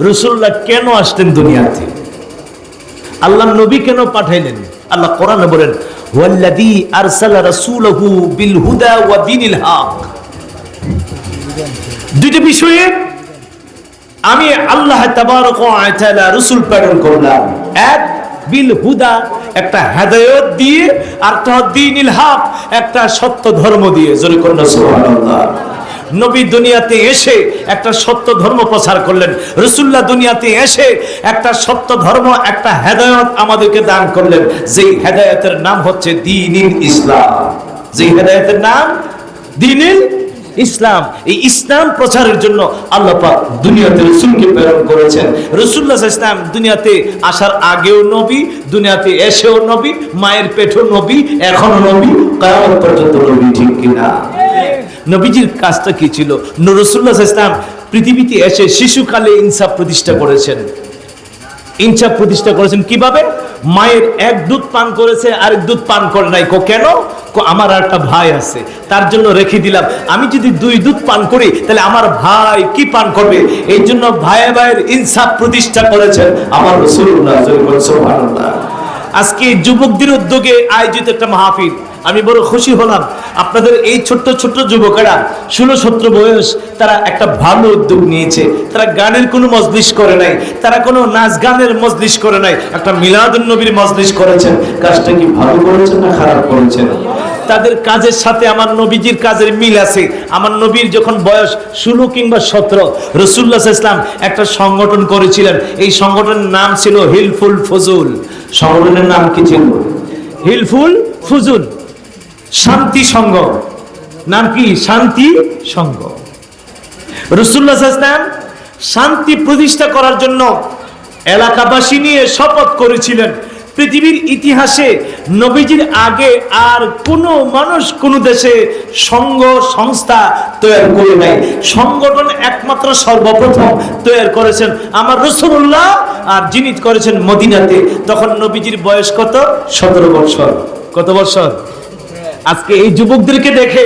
রসুল্লাহ কেন আসতেন দুনিয়াতে? আল্লাহ নবী কেন পাঠাইলেন? আল্লাহ কোরআনে বলেন দুইটা বিষয়ে আমি আল্লাহ এক বিল হুদা একটা হেদায়েত দিয়ে আর একটা সত্য ধর্ম দিয়ে। জোরে করুন নবী দুনিয়াতে এসে একটা সত্য ধর্ম প্রচার করলেন। রসুল্লাহ দুনিয়াতে এসে একটা সত্য ধর্ম, একটা হেদায়ত আমাদেরকে দান করলেন। যেই হেদায়তের নাম হচ্ছে দিনিল ইসলাম। যেই হেদায়তের নাম দিনিল ইসলাম। এই ইসলাম প্রচারের জন্য আল্লাহ পাক দুনিয়াতে রসুলকে প্রেরণ করেছেন। রসুল্লাহ ইসলাম দুনিয়াতে আসার আগেও নবী, দুনিয়াতে এসেও নবী, মায়ের পেটও নবী এখনও নবী, কায়ামত পর্যন্ত নবী ঠিক কিনা? নবীজির কাজটা কি ছিল? রসুল্লাহ ইসলাম পৃথিবীতে এসে শিশুকালে ইনসাফ প্রতিষ্ঠা করেছেন। ইনসাফ প্রতিষ্ঠা করেছেন কীভাবে? মায়ের এক দুধ পান করেছে, আরেক দুধ পান করে নাই। কো কেন? আমার একটা ভাই আছে, তার জন্য রেখে দিলাম। আমি যদি দুই দুধ পান করি, তাহলে আমার ভাই কি পান করবে? এই জন্য ভাই ভাইয়ের ইনসাফ প্রতিষ্ঠা করেছেন আমার আজকে যুবকদের উদ্যোগে আয়োজিত একটা মাহফিল। আমি বড় খুশি হলাম। আপনাদের এই ছোট্ট ছোট্ট যুবকেরা, ষোলো, সতেরো বয়স, তারা একটা ভালো উদ্যোগ নিয়েছে। তারা গানের কোনো মজলিস করে নাই। তারা কোনো নাচ গানের মজলিস করে নাই। একটা মিলাদুন নবীর মজলিস করেছেন। কাজটা কি ভালো করেছেন না খারাপ করেছেন? তাদের কাজের সাথে আমার নবীজির কাজের মিল আছে। আমার নবীর যখন বয়স ষোলো কিংবা সতেরো রসুল্লাহ ইসলাম একটা সংগঠন করেছিলেন। এই সংগঠনের নাম ছিল হিলফুল ফজুল। সংগঠনের নাম কি ছিল? হিলফুল ফুজুল। শান্তি সংঘ নাম কি? শান্তি সংঘ রসুল্লাহ ইসলাম শান্তি প্রতিষ্ঠা করার জন্য এলাকাবাসী নিয়ে শপথ করেছিলেন। পৃথিবীর ইতিহাসে নবীজির আগে আর কোনো মানুষ কোনো দেশে সংঘ সংস্থা তৈরি করে নাই। সংগঠন একমাত্র সর্বপ্রথম তৈরি করেছেন আমার রসুল্লাহ আর যিনি করেছেন মদিনাতে। তখন নবীজির বয়স কত? সতেরো বছর। কত বছর? আজকে এই যুবকদেরকে দেখে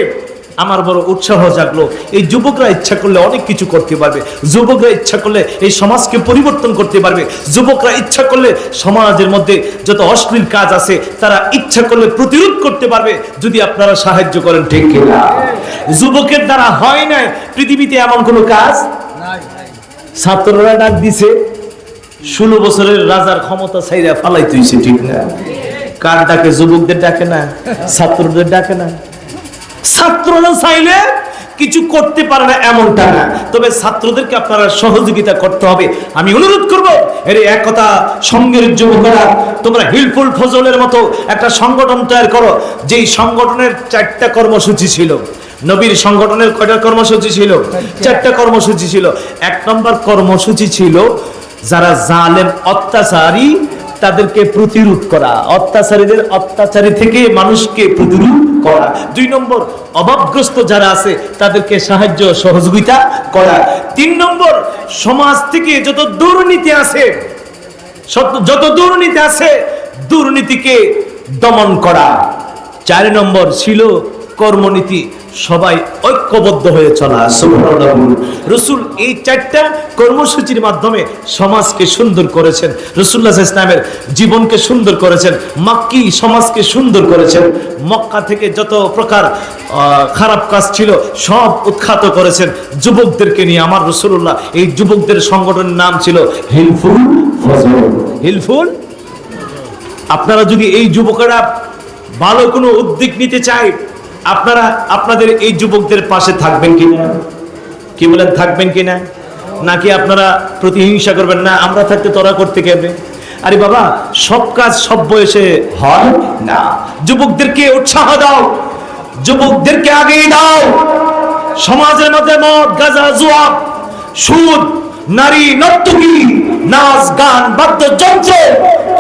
আমার বড় উৎসাহ জাগলো। এই যুবকরা ইচ্ছা করলে অনেক কিছু করতে পারবে। যুবকরা ইচ্ছা করলে এই সমাজকে পরিবর্তন করতে পারবে। যুবকরা ইচ্ছা করলে সমাজের মধ্যে যত অশ্লীল কাজ আছে তারা ইচ্ছা করলে প্রতিরোধ করতে পারবে যদি আপনারা সাহায্য করেন ঠিক কিনা যুবকের দ্বারা হয় না পৃথিবীতে এমন কোনো কাজ? ছাত্ররা ডাক দিছে ষোলো বছরের রাজার ক্ষমতা চাইরা ফালাই তুইছে ঠিক না? কার ডাকে যুবকদের ডাকে না? ছাত্রদের ডাকে না? ছাত্ররা চাইলে কিছু করতে পারে না এমনটা না। তবে ছাত্রদেরকে আপনারা সহযোগিতা করতে হবে। আমি অনুরোধ করব, এর একতা সঙ্গের যুবকরা, তোমরা হিলফুল ফজলের মতো একটা সংগঠন তৈরি করো। যেই সংগঠনের চারটা কর্মসূচি ছিল। নবীর সংগঠনের কয়টা কর্মসূচি ছিল? চারটা কর্মসূচি ছিল। এক নম্বর কর্মসূচি ছিল যারা জালেম, অত্যাচারী তাদেরকে প্রতিরোধ করা, অত্যাচারীদের অত্যাচারী থেকে মানুষকে প্রতিরোধ করা। দুই নম্বর, অভাবগ্রস্ত যারা আছে, তাদেরকে সাহায্য সহযোগিতা করা। তিন নম্বর, সমাজ থেকে যত দুর্নীতি আছে যত দুর্নীতি আছে, দুর্নীতিকে দমন করা। চার নম্বর ছিল কর্মনীতি। সবাই ঐক্যবদ্ধ হয়ে চলা। রসুল এই চারটা কর্মসূচির মাধ্যমে সমাজকে সুন্দর করেছেন। রসুল্লাহ ইসলামের জীবনকে সুন্দর করেছেন। মাক্কি সমাজকে সুন্দর করেছেন। মক্কা থেকে যত প্রকার খারাপ কাজ ছিল, সব উৎখাত করেছেন। যুবকদেরকে নিয়ে আমার রসুল্লাহ এই যুবকদের সংগঠনের নাম ছিল হিলফুল হিলফুল? আপনারা যদি এই যুবকেরা ভালো কোনো উদ্যোগ নিতে চায় আপনারা আপনাদের এই যুবকদের পাশে থাকবেন কিনা কি বলেন, থাকবেন কিনা নাকি আপনারা প্রতিহিংসা করবেন? না, আমরা থাকতে তোরা করতে কেবে আরে বাবা, সব কাজ সব বয়সে হয়? না। যুবকদেরকে উৎসাহ দাও। যুবকদেরকে আগেই দাও। সমাজের মধ্যে মদ, গাজা জুয়া সুদ, নারী, নর্তকী, নাচ, গান, বাদ্যযন্ত্র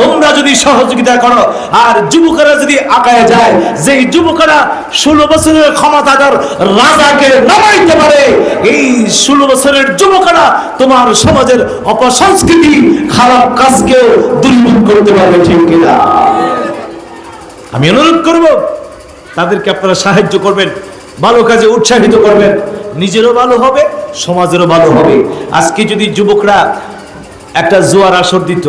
তোমরা যদি সহযোগিতা করো, আর যুবকেরা যদি আগায় যায় যে যুবকেরা ষোলো বছরের ক্ষমতাধর রাজাকে নামাইতে পারে, এই ষোলো বছরের যুবকেরা তোমার সমাজের অপসংস্কৃতি খারাপ কাজকেও দূরীভূত করতে পারবে, ঠিক কিনা? আমি অনুরোধ করব, তাদেরকে আপনারা সাহায্য করবেন, ভালো কাজে উৎসাহিত করবেন। নিজেরও ভালো হবে, সমাজেরও ভালো হবে। আজকে যদি যুবকরা একটা জোয়ার আসর দিত।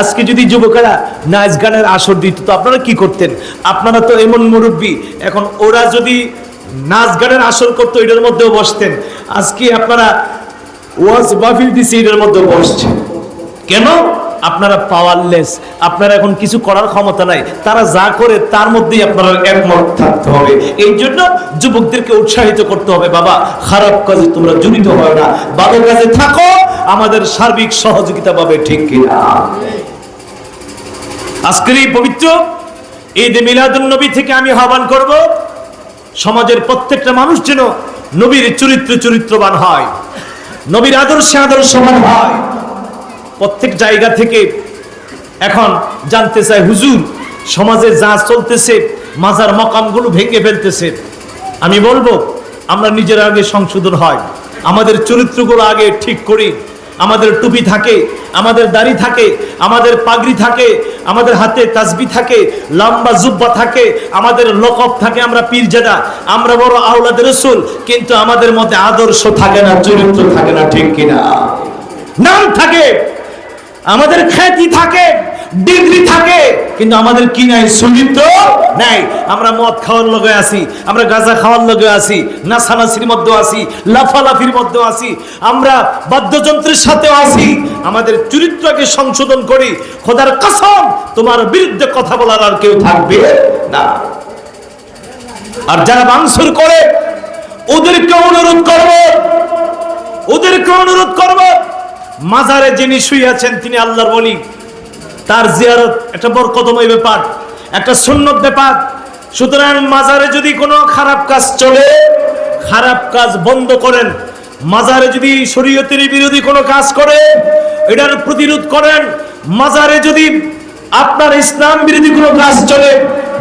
আজকে যদি যুবকেরা নাচ গানের আসর দিত, তো আপনারা কি করতেন? আপনারা তো এমন মুরব্বী, এখন ওরা যদি নাচ গানের আসর করতো, এটার মধ্যেও বসতেন। আজকে আপনারা ওয়াজ বাফিল দিছে, এটার মধ্যেও বসছেন কেন? আপনারা পাওয়ারলেস আপনারা এখন কিছু করার ক্ষমতা নাই, তারা যা করে তার মধ্যেই আপনারা একমত থাকতে হবে। এই জন্য যুবকদেরকে উৎসাহিত করতে হবে, বাবা, খারাপ কাজে তোমরা জড়িত হয় না ভালো কাজে থাকো, আমাদের সার্বিক সহযোগিতা পাবে, ঠিক কিনা? আজকের এই পবিত্র ঈদ মিলাদুন নবী থেকে আমি আহ্বান করব, সমাজের প্রত্যেকটা মানুষ যেন নবীর চরিত্র চরিত্রবান হয়, নবীর আদর্শে আদর্শবান হয়। প্রত্যেক জায়গা থেকে এখন জানতে চাই হুজুর, সমাজে যা চলতেছে, মাজার মকামগুলো ভেঙে ফেলতেছে। আমি বলব, আমরা নিজের আগে সংশোধন হয়। আমাদের চরিত্রগুলো আগে ঠিক করি। আমাদের টুপি থাকে, আমাদের দাড়ি থাকে, আমাদের পাগড়ি থাকে, আমাদের হাতে তাসবি থাকে, লম্বা জুব্বা থাকে, আমাদের লোকব থাকে, আমরা পীরজাদা, আমরা বড় আওলাদের রসুল, কিন্তু আমাদের মধ্যে আদর্শ থাকে না, চরিত্র থাকে না, ঠিক কিনা? নাম থাকে। আমাদের খ্যাতি থাকে, ডিগ্রি থাকে, কিন্তু আমাদের কি নাই? চরিত্র নাই। আমরা মদ খাওয়ার লগে আছি, আমরা গাঁজা খাওয়ার লগে আছি নাসানাসির মধ্যে আছি, লাফালাফির মধ্যে আছি, আমরা বাদ্যযন্ত্রের সাথে আছি। আমাদের চরিত্রকে সংশোধন করি, খোদার কসম, তোমার বিরুদ্ধে কথা বলার আর কেউ থাকবে না। আর যারা বাংসুর করে, ওদেরকে অনুরোধ করব, ওদেরকে অনুরোধ করব মাজারে যিনি শুয়ে আছেন, তিনি আল্লাহর বলি তার জিয়ারত একটা বরকতময় ব্যাপার, একটা সুন্নত ব্যাপার। সুতরাং মাজারে যদি কোনো খারাপ কাজ চলে, খারাপ কাজ বন্ধ করেন। মাজারে যদি শরীয়তের বিরোধী কোনো কাজ করে এটার প্রতিরোধ করেন। মাজারে যদি আপনার ইসলাম বিরোধী কোনো কাজ চলে,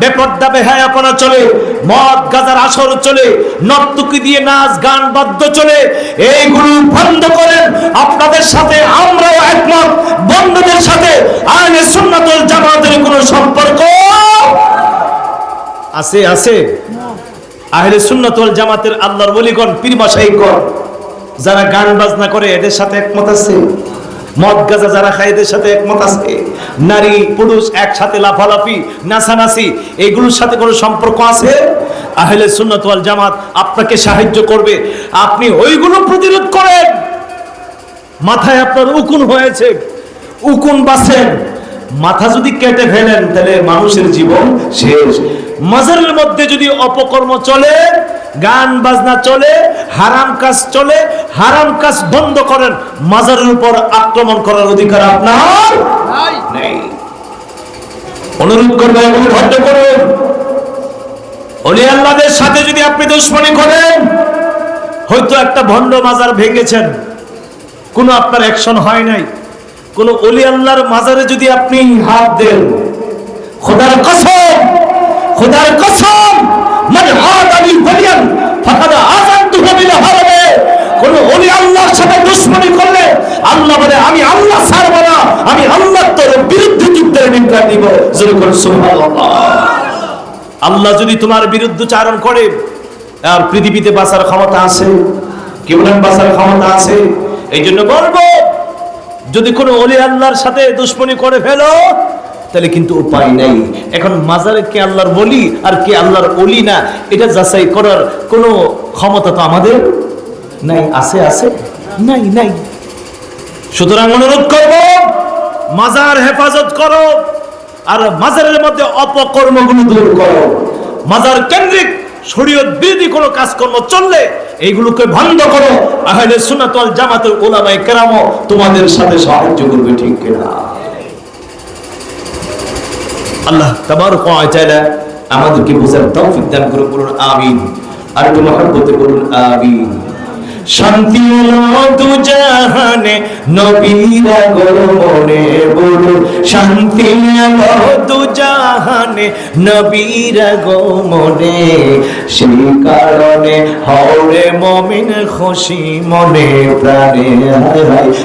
বেপর্দা বেহায়াপনা চলে, মদ, গাজার আসর চলে, নর্তকি দিয়ে নাচ, গান, বাদ্য চলে, এইগুলো বন্ধ করেন আপনাদের সাথে আমরাও একমত। বন্ধুদের সাথে আইনে সুন্নাতুল জামাতের কোনো সম্পর্ক আছে আছে? আহলে সুন্নাতুল জামাতের আল্লাহর বলিগণ পীর মাশাইগণ যারা গান বাজনা করে এদের সাথে একমত আছে? মদ গাজা যারা খায় এদের সাথে একমত আছে? নারী পুরুষ একসাথে লাফালাফি নাচানাচি এগুলোর সাথে কোনো সম্পর্ক আছে? আহলে সুন্নাত ওয়াল জামাত আপনাকে সাহায্য করবে। আপনি ওইগুলো প্রতিরোধ করেন। মাথায় আপনার উকুন হয়েছে উকুন বাসেন মাথা যদি কেটে ফেলেন তাহলে মানুষের জীবন শেষ। মাজারের মধ্যে যদি অপকর্ম চলে গান বাজনা চলে হারাম কাজ চলে হারাম কাজ বন্ধ করেন মাজারের উপর আক্রমণ করার অধিকার আপনার নেই। অনুরোধ করব এগুলো ভদ্র করুন। অলি আল্লাহদের সাথে যদি আপনি দুশ্মনী করেন হয়তো একটা ভণ্ড মাজার ভেঙেছেন। কোনো আপনার অ্যাকশন হয় নাই। কোন অলি আল্লাহর মাজারে যদি আপনি হাত দেন, খোদার কসম খোদার কসম মানে হাত আমি বলিয়ান ফাকাদা আযানতুহু বিল হারবে কোন অলি আল্লাহর সাথে দুশমনি করলে, আল্লাহ বলে, আমি আল্লাহ ছাড়ব না, আমি আল্লাহর তোর বিরুদ্ধে যুদ্ধের নিন্দা দিব। জোরে করে সুবহানাল্লাহ। আল্লাহ যদি তোমার বিরুদ্ধে চারণ করে, আর পৃথিবীতে বাঁচার ক্ষমতা আছে কি বলেন বাঁচার ক্ষমতা আছে এই জন্য বলব, যদি কোনো অলি আল্লাহর সাথে দুশ্মনী করে ফেলো, তাহলে কিন্তু উপায় নাই। এখন মাজারে কে আল্লাহর বলি আর কে আল্লাহর অলি না, এটা যাচাই করার কোনো ক্ষমতা তো আমাদের নাই, আছে আছে, নাই নাই। সুতরাং অনুরোধ করব, মাজার হেফাজত করো আর মাজারের মধ্যে অপকর্মগুলো দূর করো। মাজার কেন্দ্রিক শরীয়ত বিরোধী কোনো কাজকর্ম চললে এইগুলোকে বন্ধ করো। আহলে সুন্নাত ওয়াল জামাতের ওলামায়ে কেরামও তোমাদের সাথে সাহায্য করবে, ঠিক কিনা? আল্লাহ তাবারক ওয়া তাআলা আমাদেরকে বোঝার তৌফিক দান করুন আমিন। আর একটু মহব্বতে করুন আমিন। শান্তি এলো দু জাহানে, নবীরা গোমনে বলুন, শান্তি এলো দু জাহানে, নবীরা গোমনে সেই কারণে হরে মমিন খুশি মনে প্রাণে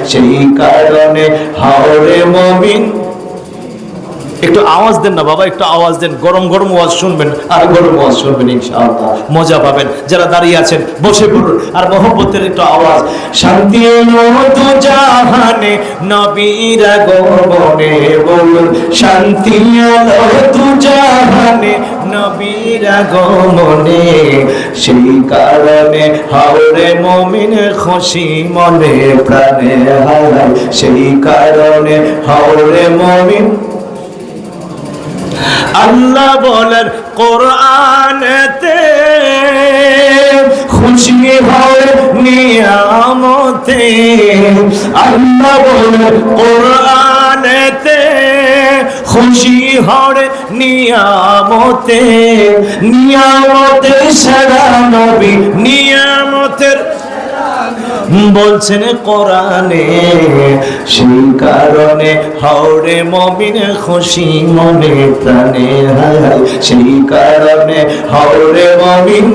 সেই কারণে হরে মমিন একটু আওয়াজ দেন না বাবা, একটু আওয়াজ দেন। গরম গরম আওয়াজ শুনবেন, আর গরম আওয়াজ শুনবেন ইনশাআল্লাহ। মজা পাবেন। যারা দাঁড়িয়ে আছেন, বসে পড়ুন। আর মোহব্বতের একটু আওয়াজ। শান্তি মতো জাহানে, নবীর বলুন, শান্তি জাহানে, নবীর সেই কারণে হাওরে মমিন খুশি মনে প্রাণে হারায়। সেই কারণে হাওরে মমিন আল্লাহ বলেন, কোরআনেতে খুশি হয় নিয়ামতে। আল্লাহ বলেন, কোরআনেতে খুশি হয় নিয়ামতে। নিয়ামতে সারা নবী বলছেন কোরআনে, সেই কারণে হাওড়ে মমিন খুশি মনে প্রাণে হায় সেই কারণে হাওড়ে মমিন।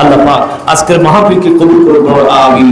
আল্লাহ পাক আজকের মাহফিলকে কবুল করব আমিন।